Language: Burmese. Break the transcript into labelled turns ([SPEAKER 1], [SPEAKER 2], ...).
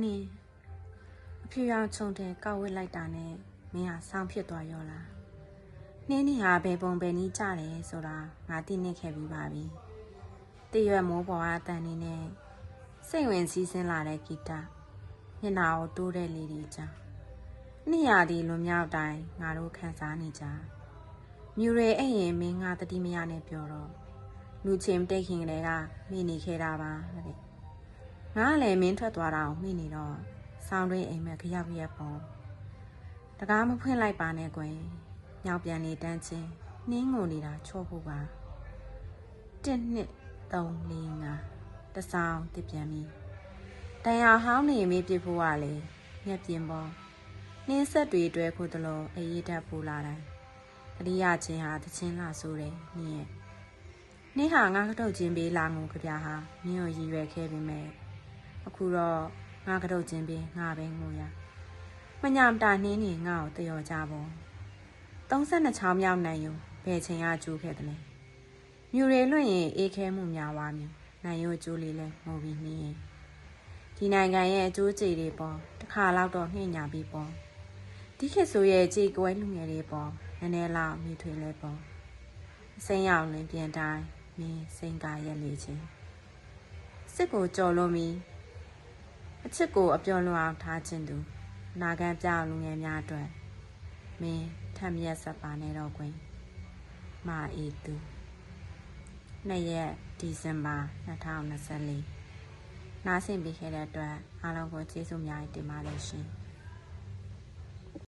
[SPEAKER 1] နင်းအဖြူရောင်ခြုံတဲ့ကောက်ဝစ်လိုက်တာနဲ့မင်းဟာဆောင်းဖြစ်သွားရောလားနင်းနေဟာဘယ်ပုံဘယ်နည်းကြတယ်ဆိုတာငါသိနေခဲ့ပြီးပါပြီတည့်ရွက်မိုးပေါ်အတန်နေနဲ့စိတ်ဝင်စည်းစင်းလာတဲ့ဂီတမျက်နှာကိုတိုးတဲ့လေဒီကြောင့်နေ့ရာဒီလွန်မြောက်တိုင်းငါတို့ခံစားနေကြမြူရဲအဲ့ရင်မင်းငါတတိမရနဲ့ပြောတော့လူချင်းမတိတ်ခင်ကလေးကမိနေခဲ့တာပါတဲ့ ငါကလည်းမင်းထွက်သွားတာကိုမိနေတော့ဆောင်းတွင်းအိမ်မက်ခရောက်ရက်ပေါ့တကားမဖွင့်လိုက်ပါနဲ့ကွယ်ညောင်ပြန်နေတန်းချင်းနှင်းငုံနေတာချော့ဖို့ပါ1 2 3 4 5တဆောင်တစ်ပြန်ပြီတန်ရာဟောင်းနေမေးပြဖို့ကလေညက်ပြင်းပေါ်နှင်းဆက်တွေတွဲဖို့တလို့အေးတက်ပူလာတိုင်းတတိယချင်းဟာတချင်းလာဆိုတယ်နင်းရဲ့နေ့ဟာငါကတော့ချင်းပေးလာငုံကြပြဟာမင်းကိုရည်ရွယ်ခဲ့ပေမဲ့ အခုတော့ငါကတော့ချင်းပြီးငါပဲငိုရမညာမတာနှင်းနေငါ့ကိုတယောကြပေါ့32ချောင်းမြောက်နိုင်ယူဘယ်ချိန်ကကျိုးခဲ့တယ်လဲမြူတွေလွင့်ရင်အေးခဲမှုများသွားမြူနိုင်ရိုးကျိုးလေးလဲငိုပြီးနှင်းရင်ဒီနိုင်ငံရဲ့အကျိုးကြေတွေပေါ့တစ်ခါတော့တော့နှိမ့်ညာပြီးပေါ့ဒီခေတ်ဆိုရဲ့ကြေကွဲလူငယ်တွေပေါ့နည်းနည်းလောက်မိထွေလဲပေါ့အစိမ်းရောင်လင်းပြန်တိုင်းမင်းစိန်ကာရက်လေချင်းစစ်ကိုကြော်လို့မီ အချစ်ကိုအပြော်လွန်အောင်ထားခြင်းသူနာခံပြောင်းလူငယ်များအတွက်မင်းထမ်းမြက်ဆက်ပါနေတော့ကွင်မာအေသူနှစ်ရက်ဒီဇင်ဘာ2024နားဆင်ပြီးခဲ့တဲ့အတွက်အားလုံးကိုကျေးဇူးများတင်ပါတယ်ရှင်